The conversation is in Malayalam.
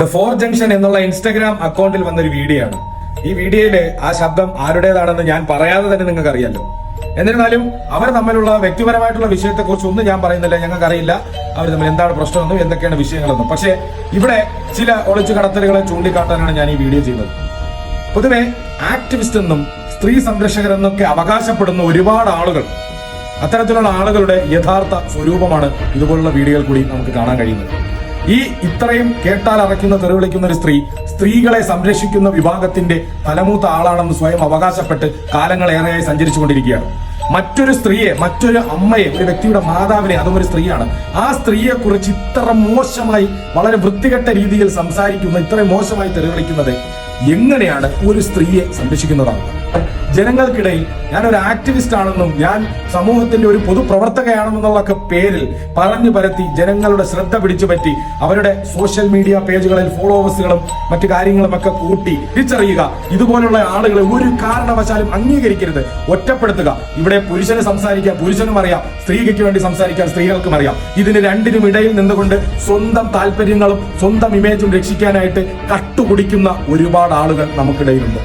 ദ ഫോർ ജംഗ്ഷൻ എന്നുള്ള ഇൻസ്റ്റഗ്രാം അക്കൗണ്ടിൽ വന്നൊരു വീഡിയോ ആണ് ഈ വീഡിയോയിൽ ആ ശബ്ദം ആരുടേതാണെന്ന് ഞാൻ പറയാതെ തന്നെ നിങ്ങൾക്ക് അറിയാലോ എന്നിരുന്നാലും അവർ തമ്മിലുള്ള വ്യക്തിപരമായിട്ടുള്ള വിഷയത്തെക്കുറിച്ച് ഒന്നും ഞാൻ പറയുന്നില്ല. ഞങ്ങൾക്ക് അറിയില്ല അവർ തമ്മിൽ എന്താണ് പ്രശ്നമെന്നും എന്തൊക്കെയാണ് വിഷയങ്ങളെന്നും. പക്ഷേ ഇവിടെ ചില ഒളിച്ചു കടത്തലുകളെ ചൂണ്ടിക്കാട്ടാനാണ് ഞാൻ ഈ വീഡിയോ ചെയ്യുന്നത്. പൊതുവെ ആക്ടിവിസ്റ്റ് എന്നും സ്ത്രീ സംരക്ഷകരെന്നൊക്കെ അവകാശപ്പെടുന്ന ഒരുപാട് ആളുകൾ അത്തരത്തിലുള്ള ആളുകളുടെ യഥാർത്ഥ സ്വരൂപമാണ് ഇതുപോലുള്ള വീഡിയോകൾ കൂടി നമുക്ക് കാണാൻ കഴിയുന്നത്. ഈ ഇത്രയും കേട്ടാൽ അറയ്ക്കുന്ന തെറിവിളിക്കുന്ന ഒരു സ്ത്രീ സ്ത്രീകളെ സംരക്ഷിക്കുന്ന വിഭാഗത്തിന്റെ തലമൂത്ത ആളാണെന്ന് സ്വയം അവകാശപ്പെട്ട് കാലങ്ങളേറെയായി സഞ്ചരിച്ചു കൊണ്ടിരിക്കുകയാണ് മറ്റൊരു സ്ത്രീയെ മറ്റൊരു അമ്മയെ ഒരു വ്യക്തിയുടെ മാതാവിനെ അതും ഒരു സ്ത്രീയാണ്. ആ സ്ത്രീയെ കുറിച്ച് ഇത്ര മോശമായി വളരെ വൃത്തികെട്ട രീതിയിൽ സംസാരിക്കുന്ന ഇത്രയും മോശമായി തെറിവിളിക്കുന്നത് എങ്ങനെയാണ് ഒരു സ്ത്രീയെ സംരക്ഷിക്കുന്നതാണ് ജനങ്ങൾക്കിടയിൽ ഞാൻ ഒരു ആക്ടിവിസ്റ്റ് ആണെന്നും ഞാൻ സമൂഹത്തിന്റെ ഒരു പൊതുപ്രവർത്തകയാണെന്നുള്ളൊക്കെ പേരിൽ പറഞ്ഞു പരത്തി ജനങ്ങളുടെ ശ്രദ്ധ പിടിച്ചു പറ്റി അവരുടെ സോഷ്യൽ മീഡിയ പേജുകളിൽ ഫോളോവേഴ്സുകളും മറ്റു കാര്യങ്ങളും ഒക്കെ കൂട്ടി തിരിച്ചറിയുക. ഇതുപോലുള്ള ആളുകളെ ഒരു കാരണവശാലും അംഗീകരിക്കരുത്. ഒറ്റപ്പെടുത്തുക. ഇവിടെ പുരുഷന് സംസാരിക്കാം പുരുഷനും അറിയാം സ്ത്രീക്ക് വേണ്ടി സംസാരിക്കാൻ സ്ത്രീകൾക്കും അറിയാം. ഇതിന് രണ്ടിനും ഇടയിൽ നിന്നുകൊണ്ട് സ്വന്തം താല്പര്യങ്ങളും സ്വന്തം ഇമേജും രക്ഷിക്കാനായിട്ട് കട്ടുകുടിക്കുന്ന ഒരുപാട് ആളുകൾ നമുക്കിടയിലുണ്ട്.